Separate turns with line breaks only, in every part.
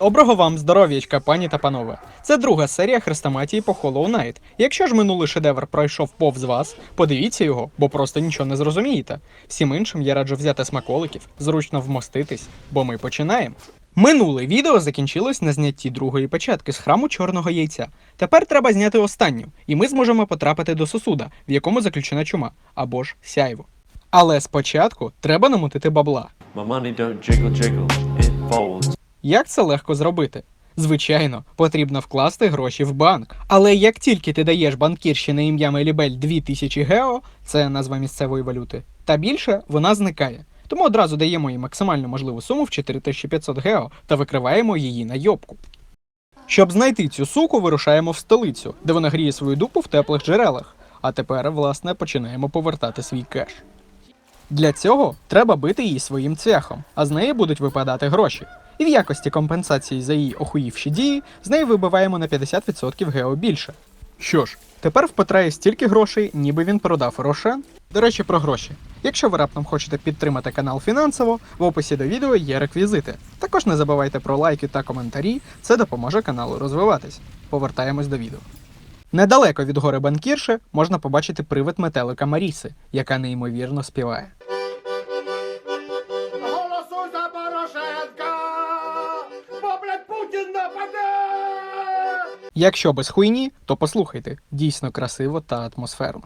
Доброго вам здоров'ячка, пані та панове. Це друга серія хрестоматії по Hollow Knight. Якщо ж минулий шедевр пройшов повз вас, подивіться його, бо просто нічого не зрозумієте. Всім іншим я раджу взяти смаколиків, зручно вмоститись, бо ми починаємо. Минуле відео закінчилось на знятті другої печатки з храму чорного яйця. Тепер треба зняти останню, і ми зможемо потрапити до сосуда, в якому заключена чума, або ж сяйво. Але спочатку треба намотити бабла.
My money don't jiggle jiggle, it folds.
Як це легко зробити? Звичайно, потрібно вкласти гроші в банк. Але як тільки ти даєш банкірші на ім'я Мелібель 2000 гео, це назва місцевої валюти, та більше вона зникає. Тому одразу даємо їй максимально можливу суму в 4500 гео та викриваємо її на йобку. Щоб знайти цю суку, вирушаємо в столицю, де вона гріє свою дупу в теплих джерелах. А тепер, власне, починаємо повертати свій кеш. Для цього треба бити її своїм цвяхом, а з неї будуть випадати гроші. І в якості компенсації за її охуївші дії з неї вибиваємо на 50% гео більше. Що ж, тепер в Петра є стільки грошей, ніби він продав Рошен. До речі, про гроші. Якщо ви раптом хочете підтримати канал фінансово, в описі до відео є реквізити. Також не забувайте про лайки та коментарі, це допоможе каналу розвиватись. Повертаємось до відео. Недалеко від гори банкірши можна побачити привид метелика Маріси, яка неймовірно співає. Якщо без хуйні, то послухайте, дійсно красиво та атмосферно.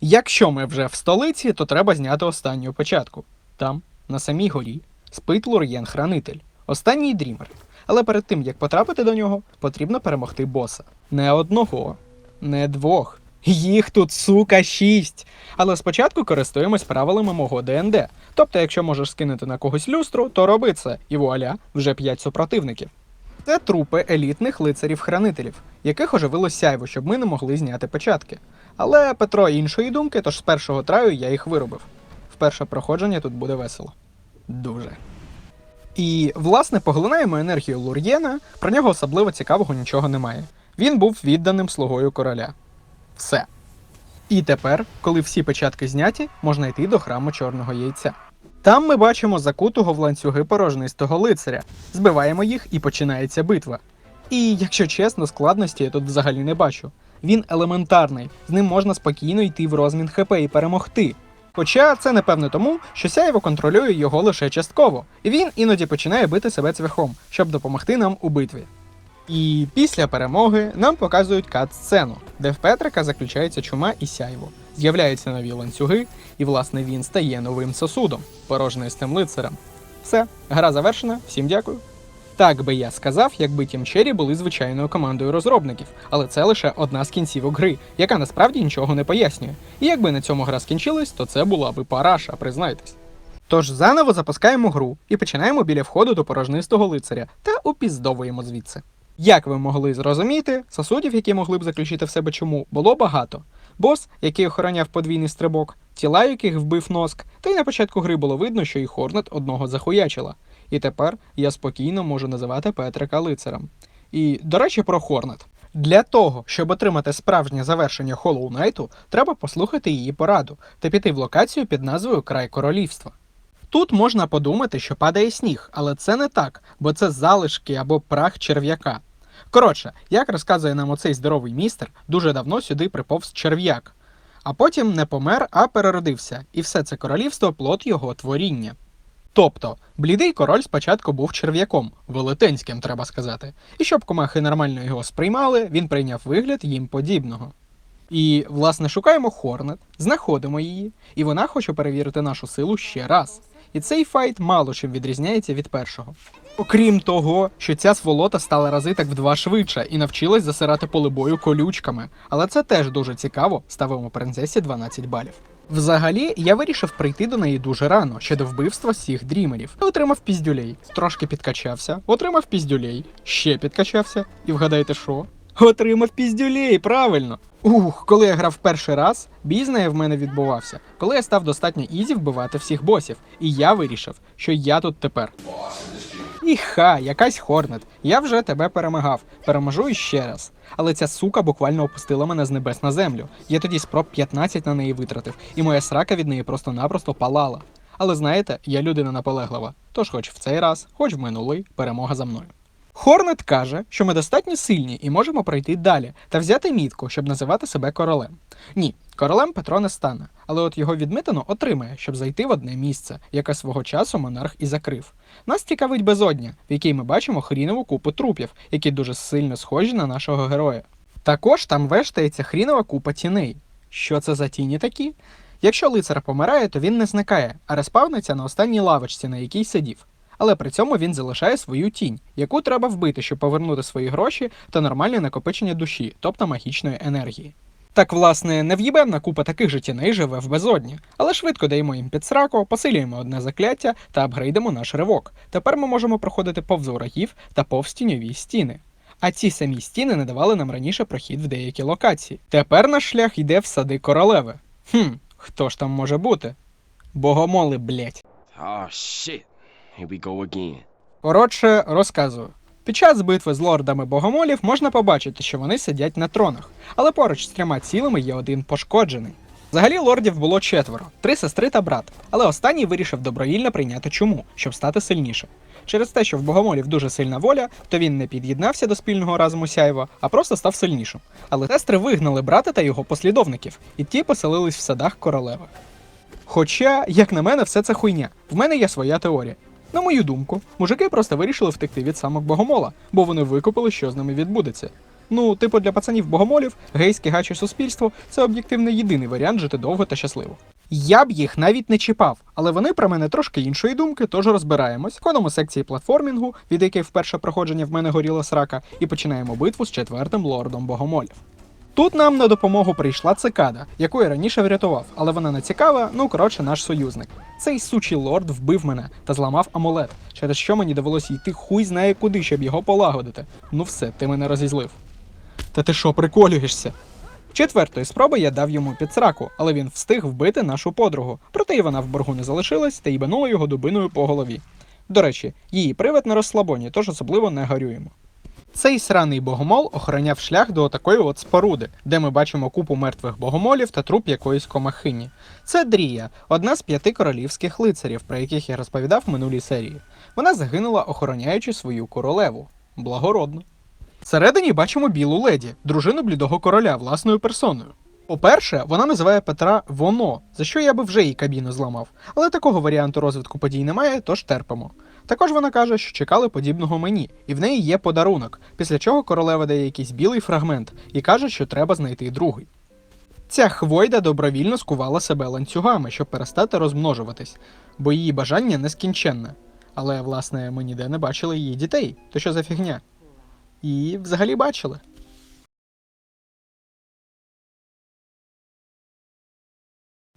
Якщо ми вже в столиці, то треба зняти останню початку. Там, на самій горі, спить Лур'єн Хранитель, останній дрімер. Але перед тим як потрапити до нього, потрібно перемогти боса. Не одного, не двох. Їх тут, сука, шість. Але спочатку користуємось правилами мого ДНД. Тобто, якщо можеш скинути на когось люстру, то роби це, і вуаля, вже п'ять супротивників. Це трупи елітних лицарів-хранителів, яких оживило сяйво, щоб ми не могли зняти печатки. Але Петро іншої думки, тож з першого траю я їх виробив. Вперше проходження тут буде весело. Дуже. І, власне, поглинаємо енергію Лур'єна, про нього особливо цікавого нічого немає. Він був відданим слугою короля. Все. І тепер, коли всі печатки зняті, можна йти до храму чорного яйця. Там ми бачимо закутого в ланцюги порожнистого лицаря, збиваємо їх і починається битва. І, якщо чесно, складності я тут взагалі не бачу. Він елементарний, з ним можна спокійно йти в розмін ХП і перемогти. Хоча це напевне тому, що сяєво контролює його лише частково, і він іноді починає бити себе цвяхом, щоб допомогти нам у битві. І після перемоги нам показують кат-сцену, де в Петрика заключається чума і сяйво. З'являються нові ланцюги, і власне він стає новим сосудом, порожнистим лицарем. Все, гра завершена, всім дякую. Так би я сказав, якби Тім Черрі були звичайною командою розробників, але це лише одна з кінцівок гри, яка насправді нічого не пояснює. І якби на цьому гра скінчилась, то це була би параша, признайтесь. Тож заново запускаємо гру і починаємо біля входу до порожнистого лицаря та упіздовуємо звідси. Як ви могли зрозуміти, сосудів, які могли б заключити в себе чому, було багато. Бос, який охороняв подвійний стрибок, тіла, яких вбив носк, та й на початку гри було видно, що і Хорнет одного захуячила. І тепер я спокійно можу називати Петрика лицарем. І, до речі, про Хорнет. Для того, щоб отримати справжнє завершення Hollow Knight, треба послухати її пораду та піти в локацію під назвою Край Королівства. Тут можна подумати, що падає сніг, але це не так, бо це залишки або прах черв'яка. Коротше, як розказує нам оцей здоровий містер, дуже давно сюди приповз черв'як. А потім не помер, а переродився, і все це королівство плод його творіння. Тобто, блідий король спочатку був черв'яком, велетенським, треба сказати, і щоб комахи нормально його сприймали, він прийняв вигляд їм подібного. І, власне, шукаємо Хорнет, знаходимо її, і вона хоче перевірити нашу силу ще раз. І цей файт мало чим відрізняється від першого. Окрім того, що ця сволота стала рази так в два швидше і навчилась засирати поле бою колючками. Але це теж дуже цікаво, ставимо принцесі 12 балів. Взагалі, я вирішив прийти до неї дуже рано, ще до вбивства всіх дрімерів. Отримав піздюлей, трошки підкачався, отримав піздюлей, ще підкачався, і вгадайте що? Отримав піздюлей, правильно. Ух, коли я грав перший раз, бій в мене відбувався, коли я став достатньо ізі вбивати всіх босів, і я вирішив, що я тут тепер. І ха, якась Хорнет. Я вже тебе перемагав. Переможу іще раз. Але ця сука буквально опустила мене з небес на землю. Я тоді спроб 15 на неї витратив, і моя срака від неї просто-напросто палала. Але знаєте, я людина наполеглива. Тож, хоч в цей раз, хоч в минулий, перемога за мною. Хорнет каже, що ми достатньо сильні і можемо пройти далі та взяти мітку, щоб називати себе королем. Ні, королем Петро не стане, але от його відмитину отримає, щоб зайти в одне місце, яке свого часу монарх і закрив. Нас цікавить безодня, в якій ми бачимо хрінову купу трупів, які дуже сильно схожі на нашого героя. Також там вештається хрінова купа тіней. Що це за тіні такі? Якщо лицар помирає, то він не зникає, а респавниться на останній лавочці, на якій сидів. Але при цьому він залишає свою тінь, яку треба вбити, щоб повернути свої гроші та нормальне накопичення душі, тобто магічної енергії. Так, власне, нев'єбемна купа таких же тіней живе в безодні, але швидко даємо їм під сраку, посилюємо одне закляття та апгрейдимо наш ривок. Тепер ми можемо проходити повз ворогів та повз тіньові стіни. А ці самі стіни не давали нам раніше прохід в деякі локації. Тепер наш шлях йде в сади королеви. Хм, хто ж там може бути? Богомоли, блять.
Oh shit. Here we go again.
Коротше, розказую. Під час битви з лордами богомолів можна побачити, що вони сидять на тронах, але поруч з трьома цілими є один пошкоджений. Взагалі лордів було четверо, три сестри та брат, але останній вирішив добровільно прийняти чуму, щоб стати сильніше. Через те, що в богомолів дуже сильна воля, то він не під'єднався до спільного разуму сяйва, а просто став сильнішим. Але сестри вигнали брата та його послідовників, і ті поселились в садах королеви. Хоча, як на мене, все це хуйня. В мене є своя теорія. На мою думку, мужики просто вирішили втекти від самок богомола, бо вони викупили, що з ними відбудеться. Ну, типу, для пацанів богомолів, гейське гаче суспільство це об'єктивно єдиний варіант жити довго та щасливо. Я б їх навіть не чіпав, але вони про мене трошки іншої думки, тож розбираємось. Ходимо секції платформінгу, від якої вперше проходження в мене горіла срака, і починаємо битву з четвертим лордом богомолів. Тут нам на допомогу прийшла цикада, яку я раніше врятував, але вона не цікава, ну коротше, наш союзник. Цей сучий лорд вбив мене та зламав амулет, через що мені довелося йти хуй знає куди, щоб його полагодити. Ну все, ти мене розізлив. Та ти що, приколюєшся? Четвертої спроби я дав йому під сраку, але він встиг вбити нашу подругу. Проте і вона в боргу не залишилась та їбанула його дубиною по голові. До речі, її привид на розслабоні, тож особливо не горюємо. Цей сраний богомол охороняв шлях до такої от споруди, де ми бачимо купу мертвих богомолів та труп якоїсь комахині. Це Дрія, одна з п'яти королівських лицарів, про яких я розповідав в минулій серії. Вона загинула, охороняючи свою королеву. Благородно. Всередині бачимо білу леді, дружину блідого короля власною персоною. По-перше, вона називає Петра воно, за що я би вже їй кабіну зламав, але такого варіанту розвитку подій немає, тож терпимо. Також вона каже, що чекали подібного мені, і в неї є подарунок, після чого королева дає якийсь білий фрагмент і каже, що треба знайти другий. Ця хвойда добровільно скувала себе ланцюгами, щоб перестати розмножуватись, бо її бажання нескінченне. Але, власне, ми ніде не бачили її дітей, то що за фігня? І взагалі бачили.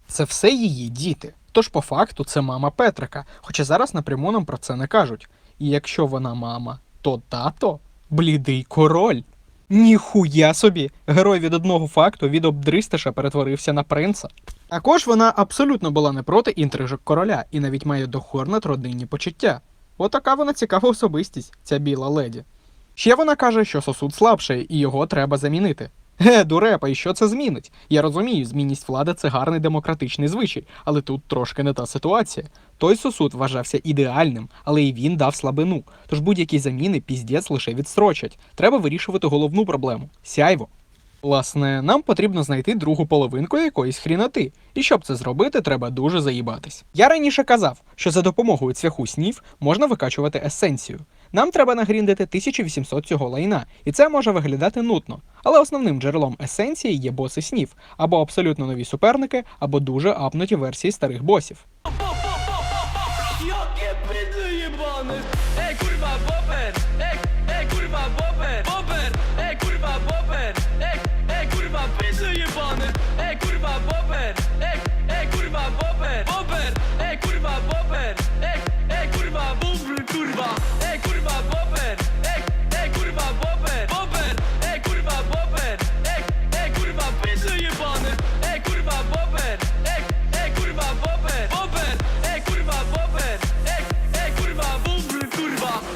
Це все її діти. Тож, по факту, це мама Петрика, хоча зараз напряму нам про це не кажуть. І якщо вона мама, то тато блідий король. Ніхуя собі! Герой від одного факту від обдристиша перетворився на принца. Також вона абсолютно була не проти інтрижок короля і навіть має до Хорнет родинні почуття. Отака вона цікава особистість, ця біла леді. Ще вона каже, що сосуд слабший і його треба замінити. Ге, дурепа, і що це змінить? Я розумію, змінність влади це гарний демократичний звичай, але тут трошки не та ситуація. Той сосуд вважався ідеальним, але і він дав слабину. Тож будь-які заміни піздець лише відстрочать. Треба вирішувати головну проблему сяйво. Власне, нам потрібно знайти другу половинку якоїсь хріноти, і щоб це зробити, треба дуже заїбатись. Я раніше казав, що за допомогою цвяху снів можна викачувати есенцію. Нам треба нагріндити 1800 цього лайна, і це може виглядати нудно. Але основним джерелом есенції є боси снів, або абсолютно нові суперники, або дуже апнуті версії старих босів.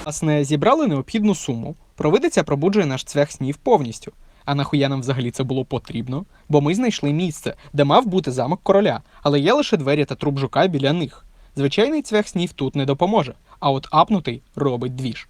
Власне, зібрали необхідну суму. Провидиця пробуджує наш цвях снів повністю. А нахуя нам взагалі це було потрібно? Бо ми знайшли місце, де мав бути замок короля, але є лише двері та труп жука біля них. Звичайний цвях снів тут не допоможе, а от апнутий робить двіж.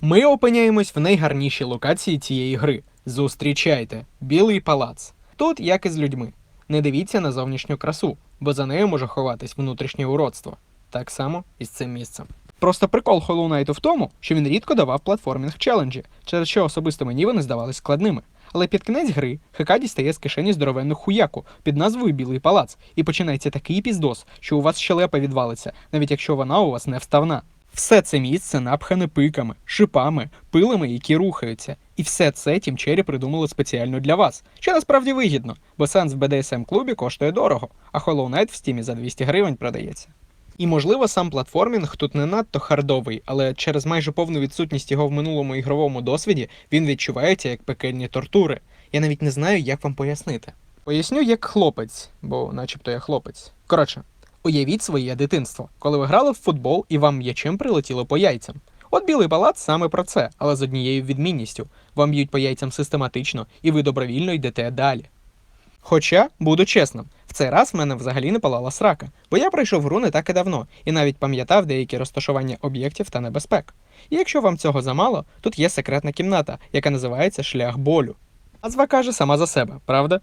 Ми опиняємось в найгарнішій локації цієї гри. Зустрічайте, білий палац. Тут, як і з людьми. Не дивіться на зовнішню красу, бо за нею може ховатись внутрішнє уродство. Так само і з цим місцем. Просто прикол Hollow Knight в тому, що він рідко давав платформінг челенджі, через що особисто мені вони здавались складними. Але під кінець гри ХК дістає з кишені здоровенну хуяку під назвою Білий палац, і починається такий піздос, що у вас щелепа відвалиться, навіть якщо вона у вас не вставна. Все це місце напхане пиками, шипами, пилами, які рухаються. І все це Тім Черрі придумали спеціально для вас, що насправді вигідно, бо сеанс в BDSM клубі коштує дорого, а Hollow Knight в стімі за 200 гривень продається. І можливо сам платформінг тут не надто хардовий, але через майже повну відсутність його в минулому ігровому досвіді він відчувається як пекельні тортури. Я навіть не знаю, як вам пояснити. Поясню як хлопець, бо начебто я хлопець. Коротше, уявіть своє дитинство, коли ви грали в футбол і вам м'ячем прилетіло по яйцям. От білий палац саме про це, але з однією відмінністю: вам б'ють по яйцям систематично, і ви добровільно йдете далі. Хоча, буду чесним, цей раз в мене взагалі не палала срака, бо я пройшов гру не так і давно, і навіть пам'ятав деякі розташування об'єктів та небезпек. І якщо вам цього замало, тут є секретна кімната, яка називається Шлях болю. Назва каже сама за себе, правда?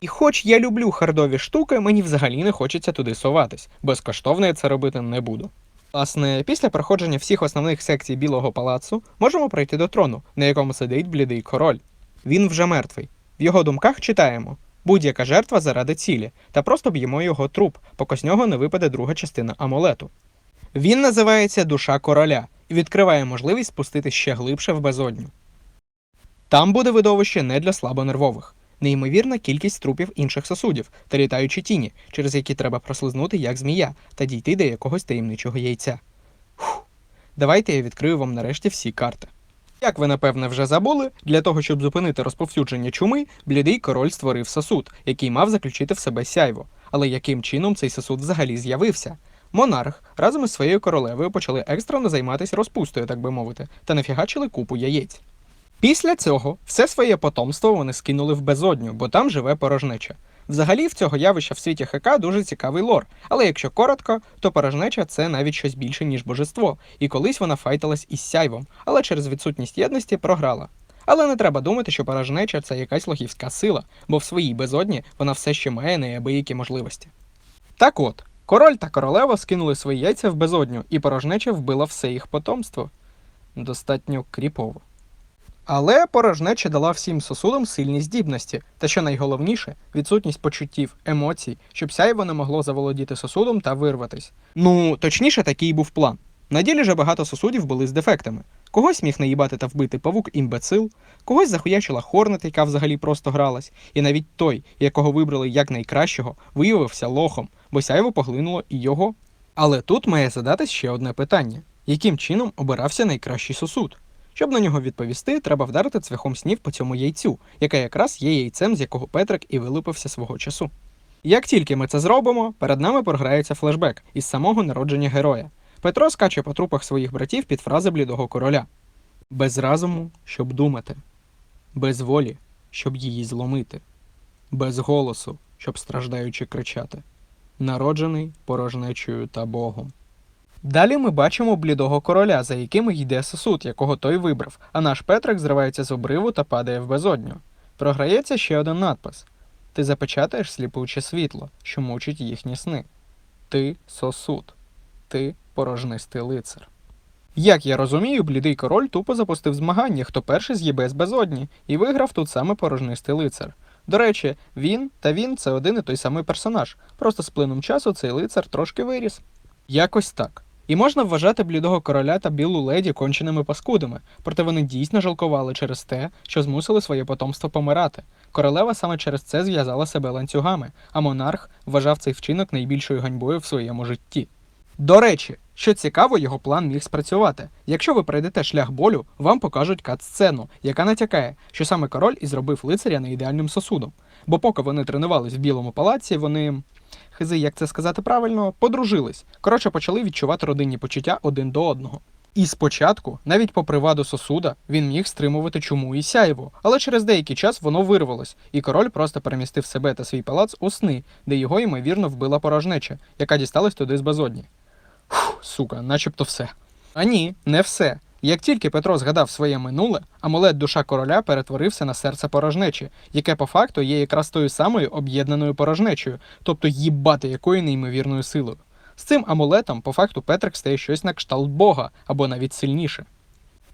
І хоч я люблю хардові штуки, мені взагалі не хочеться туди соватись. Безкоштовно я це робити не буду. Власне, після проходження всіх основних секцій Білого палацу можемо пройти до трону, на якому сидить блідий король. Він вже мертвий. В його думках читаємо: будь-яка жертва заради цілі, та просто б'ємо його труп, поки з нього не випаде друга частина амулету. Він називається Душа короля і відкриває можливість спуститись ще глибше в безодню. Там буде видовище не для слабонервових. Неймовірна кількість трупів інших сосудів та літаючі тіні, через які треба прослизнути як змія та дійти до якогось таємничого яйця. Фух. Давайте я відкрию вам нарешті всі карти. Як ви напевне вже забули, для того, щоб зупинити розповсюдження чуми, блідий король створив сосуд, який мав заключити в себе сяйво. Але яким чином цей сосуд взагалі з'явився? Монарх разом із своєю королевою почали екстрено займатися розпустою, так би мовити, та нафігачили купу яєць. Після цього все своє потомство вони скинули в безодню, бо там живе порожнеча. Взагалі в цього явища в світі ХК дуже цікавий лор, але якщо коротко, то порожнеча це навіть щось більше, ніж божество, і колись вона файталась із сяйвом, але через відсутність єдності програла. Але не треба думати, що порожнеча це якась логівська сила, бо в своїй безодні вона все ще має неабиякі можливості. Так от, король та королева скинули свої яйця в безодню, і порожнеча вбила все їх потомство. Достатньо кріпово. Але порожнеча дала всім сосудам сильні здібності, та що найголовніше, відсутність почуттів, емоцій, щоб сяйво не могло заволодіти сосудом та вирватись. Ну, точніше, такий був план. На ділі же багато сосудів були з дефектами. Когось міг наїбати та вбити павук імбецил, когось захуячила Хорнет, яка взагалі просто гралась, і навіть той, якого вибрали як найкращого, виявився лохом, бо сяйво поглинуло і його. Але тут має задатись ще одне питання: яким чином обирався найкращий сосуд? Щоб на нього відповісти, треба вдарити цвяхом снів по цьому яйцю, яке якраз є яйцем, з якого Петрик і вилупився свого часу. Як тільки ми це зробимо, перед нами програється флешбек із самого народження героя. Петро скаче по трупах своїх братів під фрази блідого короля: без разуму, щоб думати, без волі, щоб її зломити, без голосу, щоб страждаючи кричати, народжений порожнечою та Богом. Далі ми бачимо блідого короля, за яким йде сосуд, якого той вибрав, а наш Петрик зривається з обриву та падає в безодню. Програється ще один надпис: Ти запечатаєш сліпуче світло, що мучить їхні сни. Ти сосуд, ти порожнистий лицар. Як я розумію, блідий король тупо запустив змагання, хто перший з'їбе з безодні, і виграв тут саме порожнистий лицар. До речі, він та він це один і той самий персонаж, просто з плином часу цей лицар трошки виріс. Якось так. І можна вважати блідого короля та білу леді конченими паскудами, проте вони дійсно жалкували через те, що змусили своє потомство помирати. Королева саме через це зв'язала себе ланцюгами, а монарх вважав цей вчинок найбільшою ганьбою в своєму житті. До речі, що цікаво, його план міг спрацювати. Якщо ви пройдете шлях болю, вам покажуть кат-сцену, яка натякає, що саме король і зробив лицаря не ідеальним сосудом. Бо поки вони тренувались в білому палаці, вони. Хизи, як це сказати правильно, подружились. Коротше, почали відчувати родинні почуття один до одного. І спочатку, навіть попри ваду сосуда, він міг стримувати чуму і сяйво, але через деякий час воно вирвалось, і король просто перемістив себе та свій палац у сни, де його ймовірно вбила порожнеча, яка дісталась туди з безодні. Фух, сука, начебто все. А ні, не все. Як тільки Петро згадав своє минуле, амулет душа короля перетворився на серце порожнечі, яке по факту є якраз тою самою об'єднаною порожнечею, тобто їбати якою неймовірною силою. З цим амулетом, по факту, Петрик стає щось на кшталт Бога або навіть сильніше.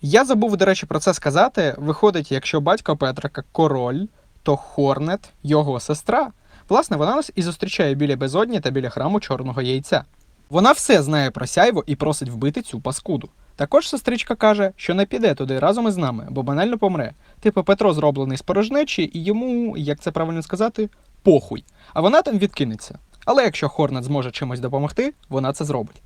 Я забув, до речі, про це сказати. Виходить, якщо батько Петрика король, то Хорнет його сестра. Власне, вона нас і зустрічає біля безодні та біля храму чорного яйця. Вона все знає про сяйво і просить вбити цю паскуду. Також сестричка каже, що не піде туди разом із нами, бо банально помре. Типу Петро зроблений з порожнечі, і йому, як це правильно сказати, похуй. А вона там відкинеться. Але якщо Хорнет зможе чимось допомогти, вона це зробить.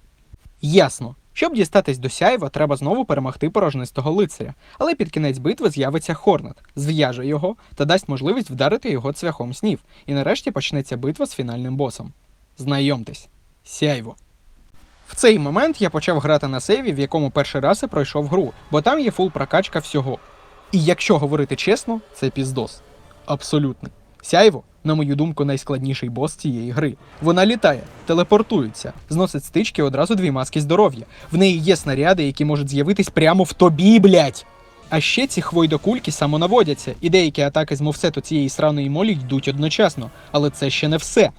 Ясно. Щоб дістатись до сяйва, треба знову перемогти порожнистого лицаря, але під кінець битви з'явиться Хорнет, зв'яже його та дасть можливість вдарити його цвяхом снів, і нарешті почнеться битва з фінальним босом. Знайомтесь, сяйво. В цей момент я почав грати на сейві, в якому перший раз і пройшов гру, бо там є фул прокачка всього. І якщо говорити чесно, це піздос. Абсолютний. Сяйво, на мою думку, найскладніший бос цієї гри. Вона літає, телепортується, зносить стички одразу дві маски здоров'я. В неї є снаряди, які можуть з'явитись прямо в тобі, блять. А ще ці хвойдокульки самонаводяться, і деякі атаки з мовсету цієї сраної молі йдуть одночасно, але це ще не все.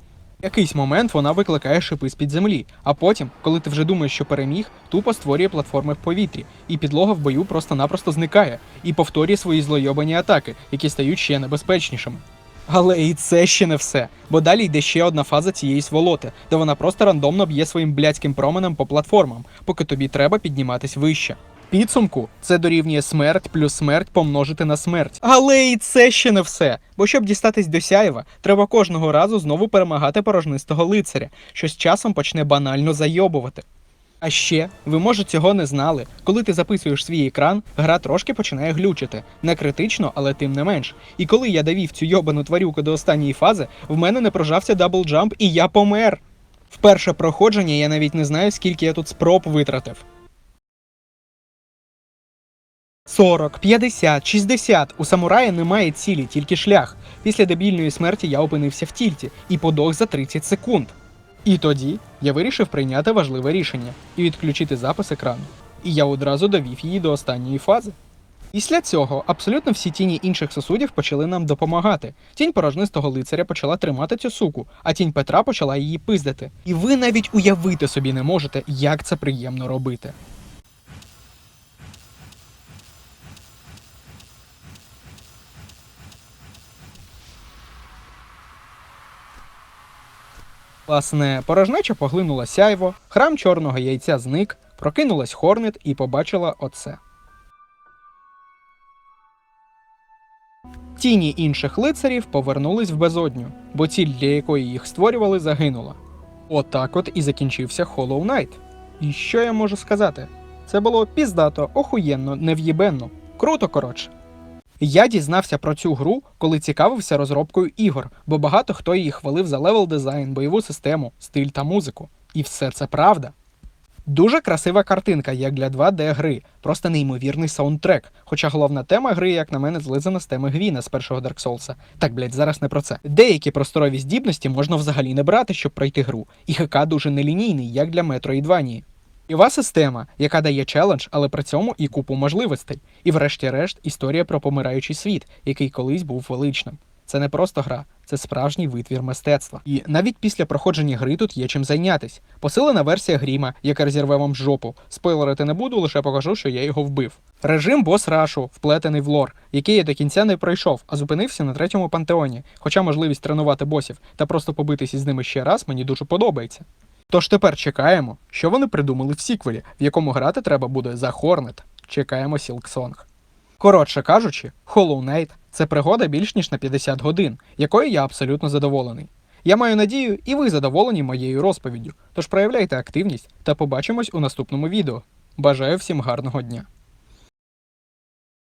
Якийсь момент вона викликає шипи з-під землі, а потім, коли ти вже думаєш, що переміг, тупо створює платформи в повітрі, і підлога в бою просто-напросто зникає, і повторює свої злойобані атаки, які стають ще небезпечнішими. Але і це ще не все, бо далі йде ще одна фаза цієї сволоти, де вона просто рандомно б'є своїм блядським променем по платформам, поки тобі треба підніматись вище. Підсумку це дорівнює смерть плюс смерть помножити на смерть. Але і це ще не все. Бо щоб дістатись до сяєва, треба кожного разу знову перемагати порожнистого лицаря, що з часом почне банально зайобувати. А ще, ви може цього не знали, коли ти записуєш свій екран, гра трошки починає глючити. Не критично, але тим не менш. І коли я давів цю йобану тварюку до останньої фази, в мене не прожався даблджамп і я помер. В перше проходження я навіть не знаю, скільки я тут спроб витратив. 40, 50, 60. У самурая немає цілі, тільки шлях. Після дебільної смерті я опинився в тільті і подох за 30 секунд. І тоді я вирішив прийняти важливе рішення і відключити запис екрану. І я одразу довів її до останньої фази. Після цього абсолютно всі тіні інших сусудів почали нам допомагати. Тінь порожнистого лицаря почала тримати цю суку, а тінь Петра почала її пиздити. І ви навіть уявити собі не можете, як це приємно робити. Власне, порожнеча поглинула сяйво, храм чорного яйця зник, прокинулась Хорнет і побачила оце. Тіні інших лицарів повернулись в безодню, бо ціль, для якої їх створювали, загинула. Отак от і закінчився Hollow Knight. І що я можу сказати? Це було піздато, охуєнно, нев'єбенно. Круто, коротше. Я дізнався про цю гру, коли цікавився розробкою ігор, бо багато хто її хвалив за левел дизайн, бойову систему, стиль та музику. І все це правда. Дуже красива картинка, як для 2D гри, просто неймовірний саундтрек. Хоча головна тема гри, як на мене, злизана з теми Гвіна з першого Dark Souls. Так, блять, зараз не про це. Деякі просторові здібності можна взагалі не брати, щоб пройти гру, і ХК дуже нелінійний, як для Metroidvania. Іва система, яка дає челендж, але при цьому і купу можливостей. І врешті-решт історія про помираючий світ, який колись був величним. Це не просто гра, це справжній витвір мистецтва. І навіть після проходження гри тут є чим зайнятись. Посилена версія Гріма, яка розірве вам жопу. Спойлерити не буду, лише покажу, що я його вбив. Режим бос рашу, вплетений в лор, який я до кінця не пройшов, а зупинився на третьому пантеоні. Хоча можливість тренувати босів та просто побитись із ними ще раз мені дуже подобається. Тож тепер чекаємо, що вони придумали в сіквелі, в якому грати треба буде за Хорнет. Чекаємо Сілксонг. Коротше кажучи, Hollow Knight – це пригода більш ніж на 50 годин, якою я абсолютно задоволений. Я маю надію, і ви задоволені моєю розповіддю. Тож проявляйте активність та побачимось у наступному відео. Бажаю всім гарного дня!